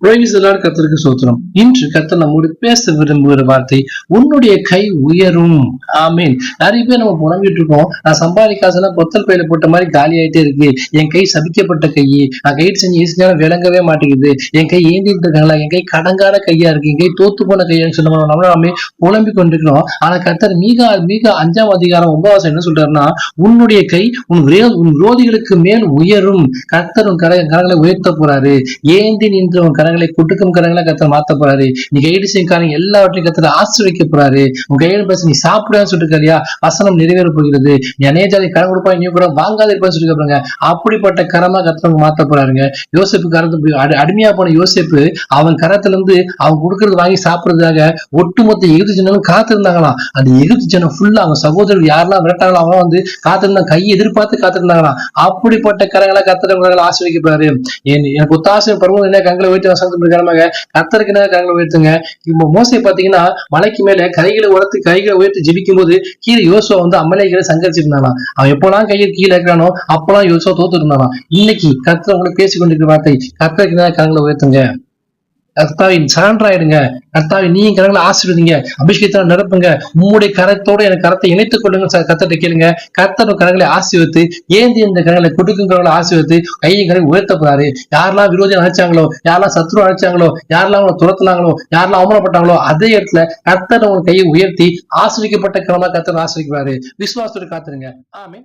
Price கத்தருக்கு சோத்திரம். இன்று கத்தர் நம்மோடு பேச விரும்புகிற வார்த்தை உன்னுடைய கை உயரும். ஆமீன். நிறைய பேர் நம்ம புலம்பிட்டு இருக்கோம். நான் சம்பாதிக்காசெல்லாம் பொத்தல் பையில போட்ட மாதிரி காலி ஆயிட்டே இருக்கு. என் கை சபிக்கப்பட்ட கை. நான் கை செஞ்சு ஈஸியான விளங்கவே மாட்டேங்குது. என் கை ஏந்திட்டு இருக்காங்களா? என் கை கடங்கான கையா இருக்கு. என் கை தோத்து போன கையான்னு சொன்ன நம்மள நாமே புலம்பி கொண்டிருக்கிறோம். ஆனா கத்தர் மிக மிக அஞ்சாம் அதிகாரம் ஒன்பதாம் என்ன சொல்றாருன்னா உன்னுடைய கை உன் உன் விரோதிகளுக்கு மேல் உயரும். கர்த்தர் உன் கரை கரங்களை உயர்த்த போறாரு. ஏந்தி நின்று உன் கரங்களை குட்டுக்கும் கரங்களை கத்தர் மாத்த போறாரு நீ கைடு செய்யும் காரணம் எல்லாவற்றையும் கத்தர் ஆசிர்வதிக்க போறாரு உன் கையில பேச நீ சாப்பிடான்னு சொல்லிட்டு வசனம் நிறைவேற போகிறது. நீ அநேஜாதி கரம் கொடுப்பா நீ கூட வாங்காத இருப்பான்னு சொல்லி அப்படிப்பட்ட கரமா கத்தவங்க மாத்த போறாருங்க யோசிப்பு கரத்து அடிமையா போன யோசிப்பு அவன் கரத்துல இருந்து அவன் கொடுக்கறது வாங்கி சாப்பிடுறதுக்காக ஒட்டுமொத்த எகிப்து ஜனங்களும் காத்திருந்தாங்களாம். அந்த எகிப்து ஜனம் ஃபுல்லா அவங்க சகோதரர் யாரெல்லாம் விரட்டாங்களோ அவங்க வந்து காத்திருந்தாங்க கையை எதிர்பார்த்து காத்திருந்தாங்களாம். அப்படிப்பட்ட கரங்களை கத்திரங்களை ஆசிரியப்படுறாரு என் எனக்கு ஒத்தாசை பருவம் என்ன கங்களை போயிட்டு வசந்த பிரகாரமாக கத்தருக்கு என்ன கரங்களை உயர்த்துங்க? இப்போ மோசை பாத்தீங்கன்னா மலைக்கு மேல கைகளை உரத்து கைகளை உயர்த்தி ஜெபிக்கும் போது கீழே யோசுவா வந்து அமலைகளை சங்கரிச்சிருந்தானா? அவன் எப்பெல்லாம் கையில் கீழே இருக்கிறானோ அப்பெல்லாம் யோசுவா தோத்து இருந்தானா? இன்னைக்கு கத்தர் உங்களுக்கு பேசிக்கொண்டிருக்கிற வார்த்தை கத்தருக்கு என்ன கரங்களை உயர்த்துங்க? கர்த்தாவின் சரண்டராயிடுங்க கர்த்தாவை நீங்க கரங்களை ஆசீர்வதிங்க. அபிஷேகத்தை நிரப்புங்க. உம்முடைய கரத்தோடு எனக்கு கரத்தை இணைத்துக் கொள்ளுங்க கத்தட்ட கேளுங்க. கர்த்தர் கரங்களை ஆசீர்வத்து ஏந்தி இந்த கரங்களை கொடுக்கும் கரங்களை கையை கரை உயர்த்த போறாரு. யாரெல்லாம் விரோதி நினைச்சாங்களோ யாரெல்லாம் சத்ரு நினைச்சாங்களோ யாரெல்லாம் அவங்களை துரத்துனாங்களோ யாரெல்லாம் அவமானப்பட்டாங்களோ அதே இடத்துல கர்த்தர் உங்க கையை உயர்த்தி ஆசிரிக்கப்பட்ட கிரமா கர்த்தர் ஆசிரிக்கிறாரு விசுவாசத்தோடு காத்துருங்க. ஆமே